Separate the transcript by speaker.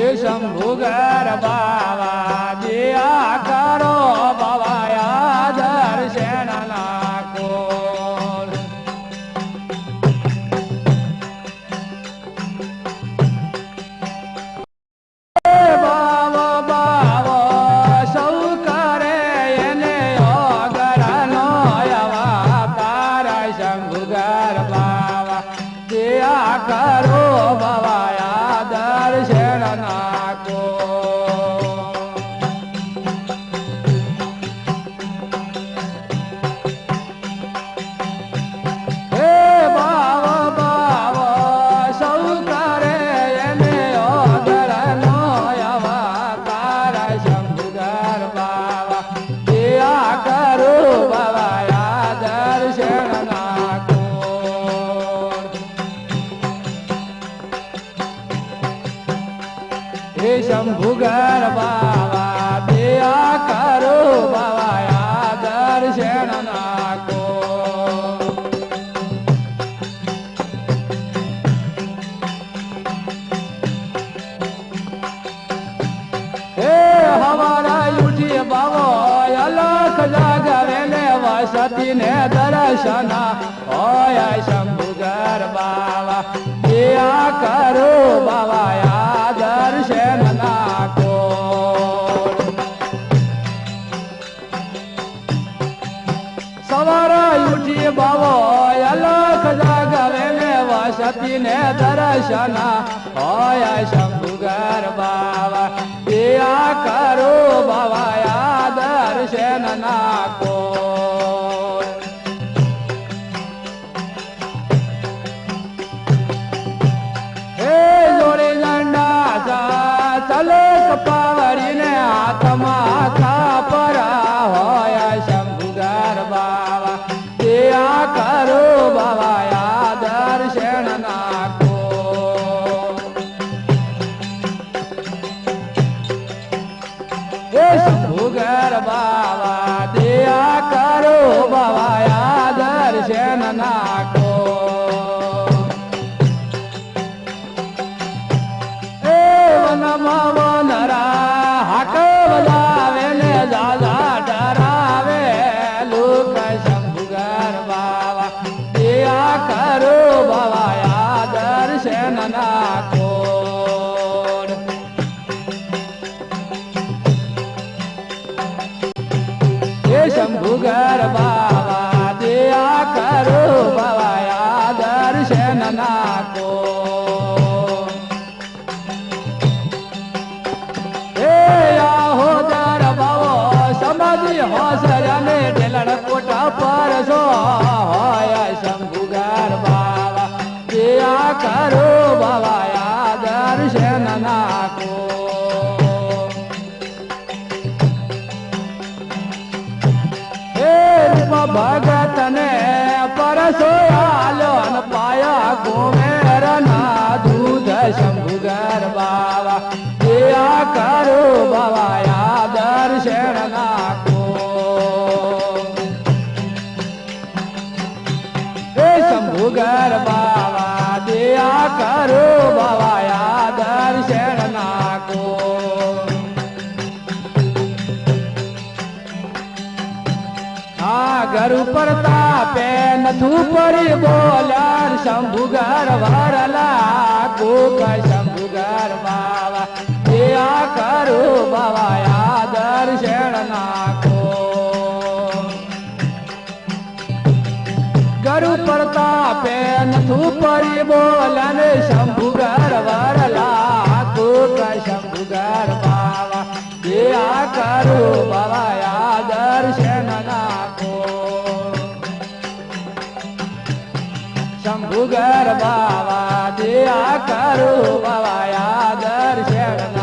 Speaker 1: શંભુગર બાવા, દિયા કરો બાવાયા દર્શન નાખો બાવો બાવો અવતાર શંભુગર બાવા, દિયા કરો બાવાયા હે શંભુગર બાવા દયા કરો બાવાયા દર્શન નાખો. હે હવારા ઉઠી બાવો, અલખ જાગરે ને વસતી ને દર્શન. હોય શંભુગર બાવા દયા કરો સવારે ઉઠી બાવો અલખ જાગરે ને વસતી ને દર્શન હોય શંભુગર બાવા, દયા કરો બાવાયા દર્શન નાખો. એ વનમાં વનરા હાક બજાવે ને દાદા ડરાવે લોક શંભુગર બાવા. દયા કરો બાવાયા દર્શન નાખો. હે શંભુગર બાવા, દયા કરો બાવાયા દર્શન નાખો. હે આહો દર બાવો સમાજી હોસર અને ઢેલણ કોટા પર સો હોય શંભુગર બાવા. દયા કરો બાવાયા દર્શન નાખો. રૂપ પરસોયાલો ને પરસો આલો ન પાયા કુમેર ના દૂધ શંભુગર બાવા. દયા કરો બાવાયા દર્શન નાખો હે શંભુગર બાવા, દયા કરો બાવાયા દર્શન નાખો આ ઘર ઉપર તાપે નથું પડી બોલ્યા શંભુગર વરલા કોક શંભુગર બાવા. દયા કરો બાવાયા દર્શન નાખો. ઘર ઉપર તાપે નથું પડી બોલન શંભુગર વરલા કોક શંભુગર બાવા. દયા કરો બાવાયા દર્શન શંભુગર બાવા દયા કરો બાવાયા દર્શન